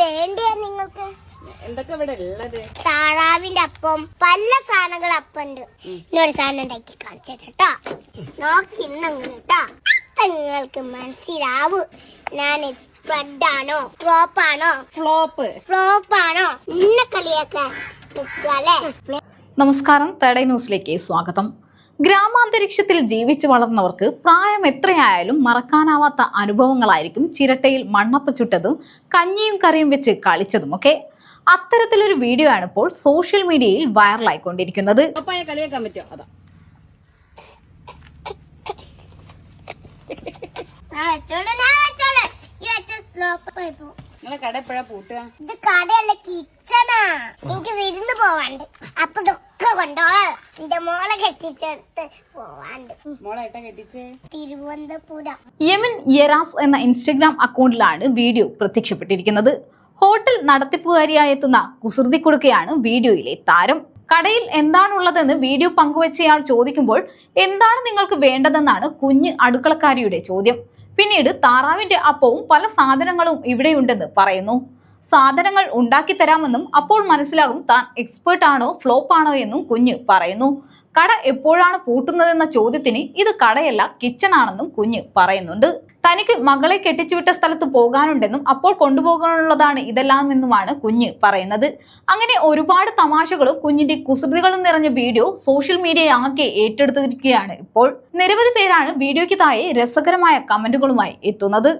വേണ്ടിയ നിങ്ങൾക്ക്? എന്തൊക്കെ ഇവിടെ ഉള്ളത്? താറാവിന്റെ അപ്പം പല സാധനങ്ങൾ അപ്പുണ്ട്. ഇന്നൊരു സാധനം ഉണ്ടാക്കി കാണിച്ചിട്ടോ നോക്കി ഇന്നങ്ങനെ കേട്ടോ. നിങ്ങൾക്ക് മനസ്സിലാവൂ. ഞാൻ സ്പ്രെഡ് ആണോ? ഫ്ലോപ്പ് ആണോ? ഫ്ലോപ്പ് ഫ്ലോപ്പ് ആണോ? ഇന്ന കളിയൊക്കെ നമസ്കാരം തേടൈ ന്യൂസിലേക്ക് സ്വാഗതം. ഗ്രാമാന്തരീക്ഷത്തിൽ ജീവിച്ചു വളർന്നവർക്ക് പ്രായം എത്രയായാലും മറക്കാനാവാത്ത അനുഭവങ്ങളായിരിക്കും ചിരട്ടയിൽ മണ്ണപ്പ ചുട്ടതും കഞ്ഞിയും കറിയും വെച്ച് കളിച്ചതും ഒക്കെ അത്തരത്തിലൊരു വീഡിയോ ആണ് ഇപ്പോൾ സോഷ്യൽ മീഡിയയിൽ വൈറലായിക്കൊണ്ടിരിക്കുന്നത് കട എപ്പോഴാ പൂട്ടുക? ഇത് കടയല്ല കിച്ചണാ എനിക്ക് വിരുന്ന് പോവാണ്ട് അപ്പൊ ഇതൊക്കെ കൊണ്ടുപോവാ എന്റെ മോളെ കെട്ടിച്ചെടുത്ത് പോവാണ്ട്. മോളെ ഏട്ടാ കെട്ടിച്ചേ? തിരുവനന്തപുരം. യമൻ യറാസ് എന്ന ഇൻസ്റ്റഗ്രാം അക്കൗണ്ടിലാണ് വീഡിയോ പ്രത്യക്ഷപ്പെട്ടിരിക്കുന്നത്. ഹോട്ടൽ നടത്തിപ്പുകാരിയായി എത്തുന്ന കുസൃതി കൊടുക്കയാണ് വീഡിയോയിലെ താരം. കടയിൽ എന്താണുള്ളതെന്ന് വീഡിയോ പങ്കുവച്ചയാൾ ചോദിക്കുമ്പോൾ എന്താണ് നിങ്ങൾക്ക് വേണ്ടതെന്നാണ് കുഞ്ഞ് അടുക്കളക്കാരിയുടെ ചോദ്യം. പിന്നീട് താറാവിന്റെ അപ്പവും പല സാധനങ്ങളും ഇവിടെയുണ്ടെന്ന് പറയുന്നു. സാധനങ്ങൾ ഉണ്ടാക്കി തരാമെന്നും അപ്പോൾ മനസ്സിലാകും താൻ എക്സ്പേർട്ട് ആണോ ഫ്ലോപ്പ് ആണോ എന്നും കുഞ്ഞ് പറയുന്നു. കട എപ്പോഴാണ് പൂട്ടുന്നതെന്ന ചോദ്യത്തിന് ഇത് കടയല്ല കിച്ചൺ ആണെന്നും കുഞ്ഞ് പറയുന്നുണ്ട്. തനിക്ക് മകളെ കെട്ടിച്ചുവിട്ട സ്ഥലത്ത് പോകാനുണ്ടെന്നും അപ്പോൾ കൊണ്ടുപോകാനുള്ളതാണ് ഇതെല്ലാം എന്നുമാണ് കുഞ്ഞ് പറയുന്നത്. അങ്ങനെ ഒരുപാട് തമാശകളും കുഞ്ഞിന്റെ കുസൃതികളും നിറഞ്ഞ വീഡിയോ സോഷ്യൽ മീഡിയ ആകെ ഏറ്റെടുത്തിരിക്കുകയാണ് ഇപ്പോൾ. നിരവധി പേരാണ് വീഡിയോയ്ക്ക് താഴെ രസകരമായ കമന്റുകളുമായി എത്തുന്നത്.